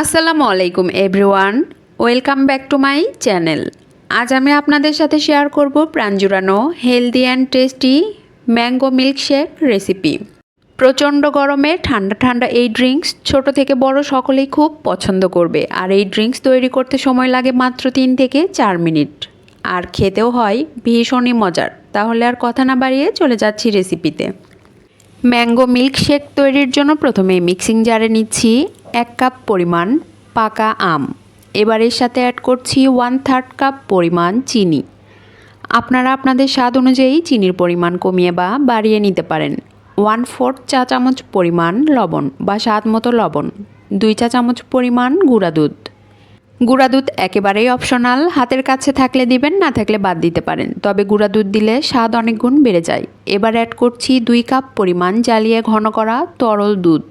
আসসালামু আলাইকুম everyone welcome back to my channel আজ আমি আপনাদের সাথে শেয়ার করব প্রাণ জুড়ানো healthy and tasty mango milkshake recipe প্রচণ্ড গরমে ঠান্ডা ঠান্ডা এই ড্রিঙ্কস ছোট থেকে বড় সকলেই খুব পছন্দ করবে। আর এই ড্রিঙ্কস তৈরি করতে সময় লাগে মাত্র তিন থেকে চার মিনিট। আর খেতেও হয় ভীষণই মজার। তাহলে আর কথা না বাড়িয়ে চলে যাচ্ছি রেসিপিতে ম্যাঙ্গো মিল্কশেক তৈরির জন্য প্রথমে মিক্সিং জারে নিচ্ছি। এক কাপ পরিমাণ পাকা আম। এবার এর সাথে অ্যাড করছি ওয়ান থার্ড কাপ পরিমাণ চিনি। আপনারা আপনাদের স্বাদ অনুযায়ী চিনির পরিমাণ কমিয়ে বা বাড়িয়ে নিতে পারেন। ওয়ান ফোর্থ চা চামচ পরিমাণ লবণ বা স্বাদ মতো লবণ, দুই চা চামচ পরিমাণ গুঁড়া দুধ। গুঁড়া দুধ একেবারেই অপশনাল হাতের কাছে থাকলে দিবেন, না থাকলে বাদ দিতে পারেন। তবে গুঁড়া দুধ দিলে স্বাদ অনেক গুণ বেড়ে যায়। এবার অ্যাড করছি দুই কাপ পরিমাণ জ্বালিয়ে ঘন করা তরল দুধ।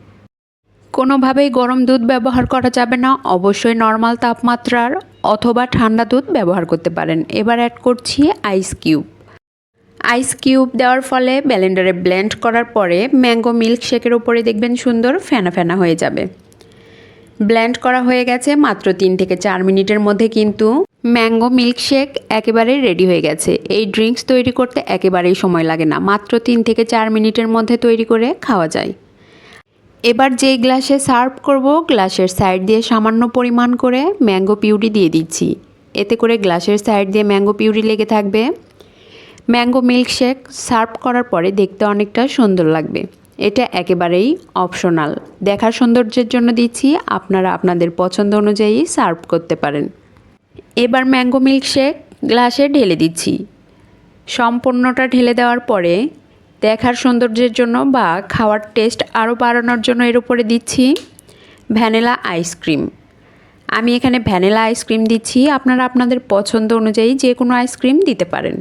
কোনোভাবেই গরম দুধ ব্যবহার করা যাবে না। অবশ্যই নর্মাল তাপমাত্রার অথবা ঠান্ডা দুধ ব্যবহার করতে পারেন। এবার অ্যাড করছি আইস কিউব আইস কিউব দেওয়ার ফলে ব্লেন্ডারে ব্লেন্ড করার পরে ম্যাঙ্গো মিল্ক শেকের উপরে দেখবেন সুন্দর ফেনা ফেনা হয়ে যাবে। ব্লেন্ড করা হয়ে গেছে মাত্র তিন থেকে চার মিনিটের মধ্যে কিন্তু ম্যাঙ্গো মিল্কশেক একেবারেই রেডি হয়ে গেছে। এই ড্রিঙ্কস তৈরি করতে একেবারেই সময় লাগে না। মাত্র তিন থেকে চার মিনিটের মধ্যে তৈরি করে খাওয়া যায়। এবার যেই গ্লাসে সার্ভ করব, গ্লাসের সাইড দিয়ে সামান্য পরিমাণ করে ম্যাঙ্গো পিউরি দিয়ে দিচ্ছি। এতে করে গ্লাসের সাইড দিয়ে ম্যাঙ্গো পিউরি লেগে থাকবে। ম্যাঙ্গো মিল্কশেক সার্ভ করার পরে দেখতে অনেকটা সুন্দর লাগবে। এটা একেবারেই অপশনাল। দেখার সৌন্দর্যের জন্য দিচ্ছি, আপনারা আপনাদের পছন্দ অনুযায়ী সার্ভ করতে পারেন। এবার ম্যাঙ্গো মিল্কশেক গ্লাসে ঢেলে দিচ্ছি। সম্পূর্ণটা ঢেলে দেওয়ার পরে দেখার সৌন্দর্যের জন্য বা খাওয়ার টেস্ট আরও বাড়ানোর জন্য এর উপরে দিচ্ছি ভ্যানিলা আইসক্রিম আমি এখানে ভ্যানিলা আইসক্রিম দিচ্ছি। আপনারা আপনাদের পছন্দ অনুযায়ী যে কোনো আইসক্রিম দিতে পারেন।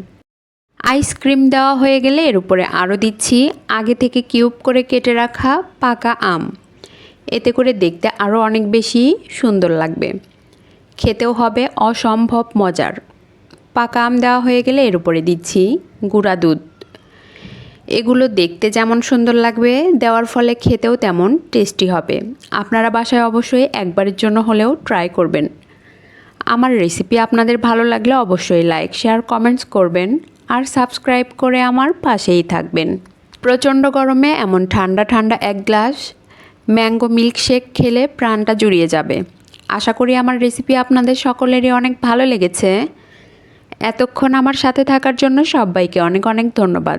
আইসক্রিম দেওয়া হয়ে গেলে এর উপরে আরও দিচ্ছি আগে থেকে কিউব করে কেটে রাখা পাকা আম। এতে করে দেখতে আরও অনেক বেশি সুন্দর লাগবে। খেতেও হবে অসম্ভব মজার। পাকা আম দেওয়া হয়ে গেলে এর উপরে দিচ্ছি গুঁড়া দুধ। এগুলো দেখতে যেমন সুন্দর লাগবে, দেওয়ার ফলে খেতেও তেমন টেস্টি হবে। আপনারা বাসায় অবশ্যই একবারের জন্য হলেও ট্রাই করবেন। আমার রেসিপি আপনাদের ভালো লাগলে অবশ্যই লাইক শেয়ার কমেন্টস করবেন আর সাবস্ক্রাইব করে আমার পাশেই থাকবেন। প্রচণ্ড গরমে এমন ঠান্ডা ঠান্ডা এক গ্লাস ম্যাঙ্গো মিল্কশেক খেলে প্রাণটা জুড়িয়ে যাবে। আশা করি আমার রেসিপি আপনাদের সকলেরই অনেক ভালো লেগেছে। এতক্ষণ আমার সাথে থাকার জন্য সবাইকে অনেক অনেক ধন্যবাদ।